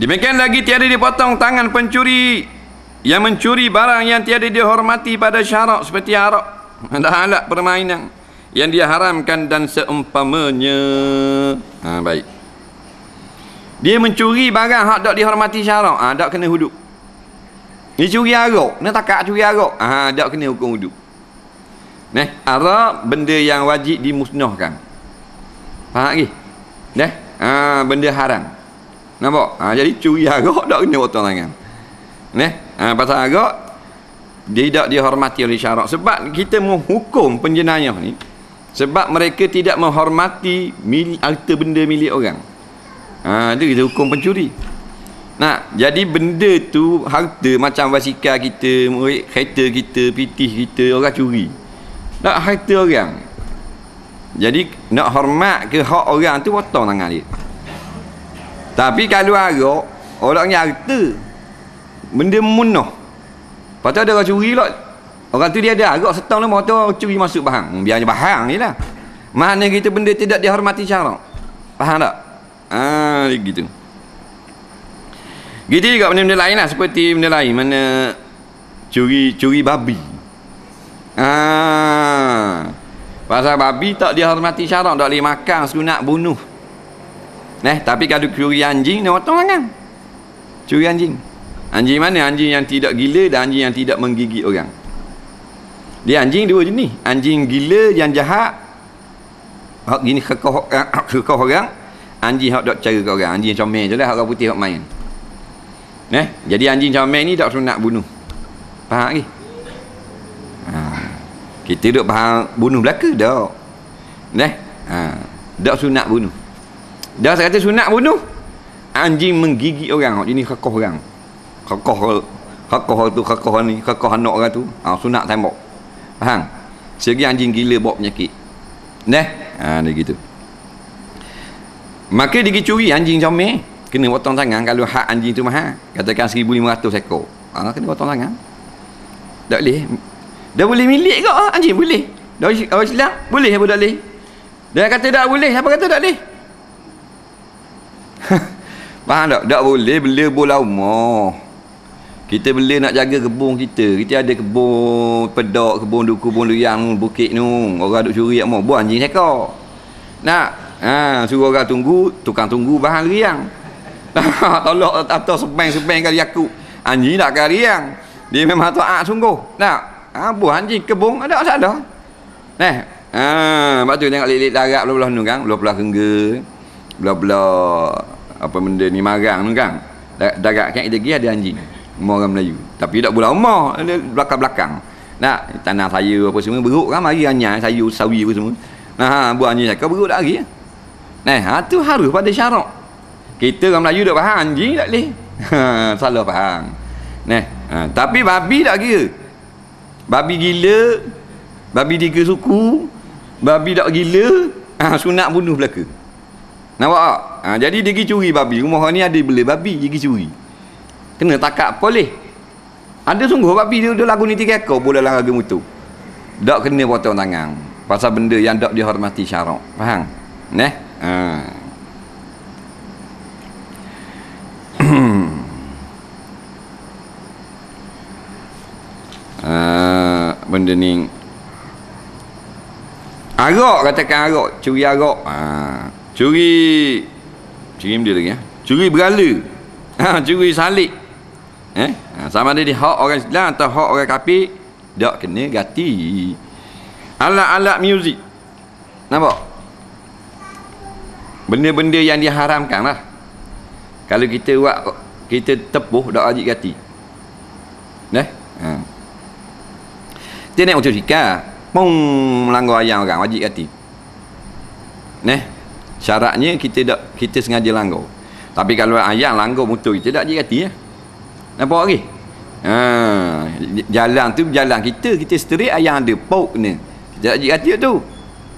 Demikian lagi tiada dipotong tangan pencuri yang mencuri barang yang tiada dihormati pada syarak seperti arak dan alat permainan yang dia haramkan dan seumpamanya. Ha, baik. Dia mencuri barang hak tak dihormati syarak. Ha, tak kena hudud. Dia curi arak. Dia takak curi arak. Ha, tak kena hukum hudud. Nah, arak benda yang wajib dimusnahkan. Faham lagi? Dah? Ha, benda haram. Nampak? Ha, jadi curi arak tak kena potong tangan. Nah, ha, pasal dia tidak dihormati oleh syarak. Sebab kita menghukum penjenayah ni sebab mereka tidak menghormati milik, harta benda milik orang. Ha, itu kita hukum pencuri. Nah, jadi benda tu harta macam basikal kita, kereta kita, pitih kita, orang curi nak harta orang jadi nak hormat ke hak orang tu potong tangan dia tapi kalau arak orang harta benda munah lepas tu ada orang curi lah orang tu dia ada arak setang lama tu curi masuk bahang. Hmm, biarnya bahang je lah. Mana kita benda tidak dihormati syarak faham tak? Ah gitu. Gitu juga benda-benda lain lah seperti benda lain. Mana curi curi babi. Ah. Pasal babi tak dihormati syarak tak boleh makan sunat bunuh. Nah, tapi kalau curi anjing dia potong tangan. Curi anjing. Anjing mana? Anjing yang tidak gila dan anjing yang tidak menggigit orang. Dia anjing dua jenis. Anjing gila yang jahat. Hak gini kekoh kekoh orang. Anjing hak dok cara ke orang. Anjing comel je lah hak putih hak main. Nah, jadi anjing comel ni tak sunat bunuh. Faham lagi? Ha. Kita duduk faham bunuh belaka dah. Neh. Ha. Dak sunat bunuh. Dah kata sunat bunuh. Anjing menggigit orang. Ini kakoh orang. Kakoh kakoh tu kakoh ni kakoh anak orang tu. Ha, sunat tembok. Faham? Segi anjing gila bawa penyakit. Neh. Ha dia gitu. Maka dia curi anjing comel kena potong tangan kalau hak anjing tu mahal. Katakan 1500 ekor. Ha, kena potong tangan. Tak boleh Dah boleh milik ke anjing? Boleh. Dah orang Islam? Boleh apa tak boleh? Dia kata tak boleh. Siapa kata tak boleh? Faham tak? Tak boleh bela bola umur. Kita bela nak jaga kebun kita. Kita ada kebun pedok, kebun duku, kebun luyang, bukit tu. Orang duk curi mau buat anjing sekor. Nak? Ha, suruh orang tunggu, tukang tunggu bahan riang. Tolak atas sepeng-sepeng kali aku. Anjing tak kali riang. Dia memang taat sungguh. Nak? ha, buah anjing kebun ada masalah eh ha, lepas tu tengok lilit darat belah-belah tu kan belah-belah kengga belah-belah apa benda ni marang tu kan. Darat kan kita pergi ada anjing. Rumah orang Melayu. Tapi tak belah rumah belakang-belakang nak tanah saya apa semua beruk kan mari anyai sayur sawi apa semua. Nah ha, buah anjing saya beruk tak lagi. Nah, ha, tu harus pada syarak. Kita orang Melayu dak faham anjing tak leh. Ha, salah faham. Nah, ha, tapi babi tak kira. Babi gila babi tiga suku babi tak gila ha, sunat bunuh belaka nampak tak? Ha, jadi dia pergi curi babi. Rumah ni ada beli babi dia pergi curi. Kena takak boleh? Ada sungguh babi dia, dia lagu ni tiga ekor boleh lah harga mutu. Tak kena potong tangan pasal benda yang tak dihormati syarak. Faham? Neh? Ha. Uh, benda ni. Arak katakan arak curi arak ha. Curi curi dia lagi ya. Curi berala. Ha. curi salik. Eh ha. sama ada di hak orang Islam atau hak orang kafir tak kena gati. Alat-alat muzik. Nampak? Benda-benda yang diharamkan lah. Kalau kita buat kita tepuh tak wajib gati. Eh ha. Dia naik motosikal Pung melanggar ayam orang Wajib hati Neh Syaratnya kita tak kita sengaja langgar. Tapi kalau ayam langgar motor kita tak hati ya. Nampak lagi? Ha, jalan tu jalan kita kita straight ayam ada pauk ni. Kita wajib hati tu.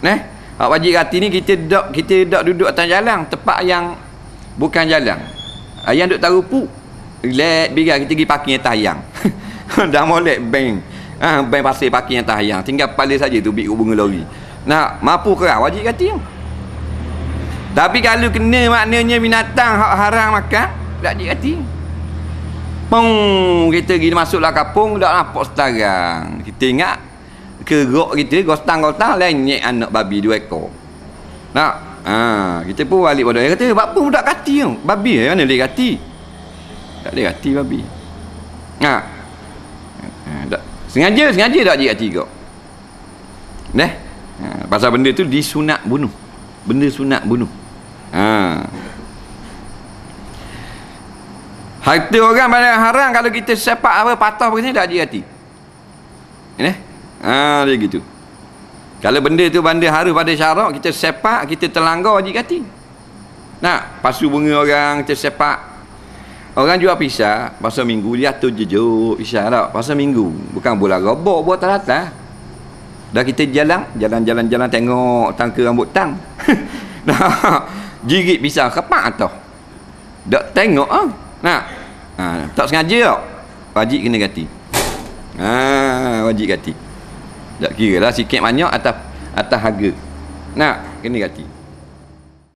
Neh Hak wajib hati ni kita tak kita tak duduk atas jalan tepat yang bukan jalan. Ayam duk taruh pu let biar kita pergi parking atas ayam. Dah molek bank. Ha, bain pasir parking yang tahayang tinggal pala saja tu bik bunga lori. Nak mampu ke? Wajib kata tapi kalau kena maknanya binatang hak haram makan tak jik hati Pung kita pergi masuklah kapung dak nampak setarang. Kita ingat kerok kita gostang-gostang lenyek anak babi dua ekor. Nak? Ha, kita pun balik pada dia kata, "Apa budak kati tu? Babi mana boleh kati?" Tak boleh kati babi. Ha. ha tak. Sengaja sengaja tak jik hati kau. Neh. Ha, pasal benda tu disunat bunuh. Benda sunat bunuh. Ha. Harta orang pada haram kalau kita sepak apa patah begini tak jadi hati. Ini? Ha dia gitu. Kalau benda tu benda haru pada syarak kita sepak kita terlanggar jadi hati. Nak pasu bunga orang kita sepak Orang jual pisah pasal minggu dia tu jejuk pisah tak pasal minggu bukan bola robok buat terata. Dah kita jalan jalan-jalan jalan tengok tangka rambut tang. Nah, jirit pisah kepak atau. Dak tengok ah. Nah. Ha, tak sengaja tak? Wajib kena ganti. Ha, wajib ganti. Tak kira lah sikit banyak atas atas harga. Nak kena ganti.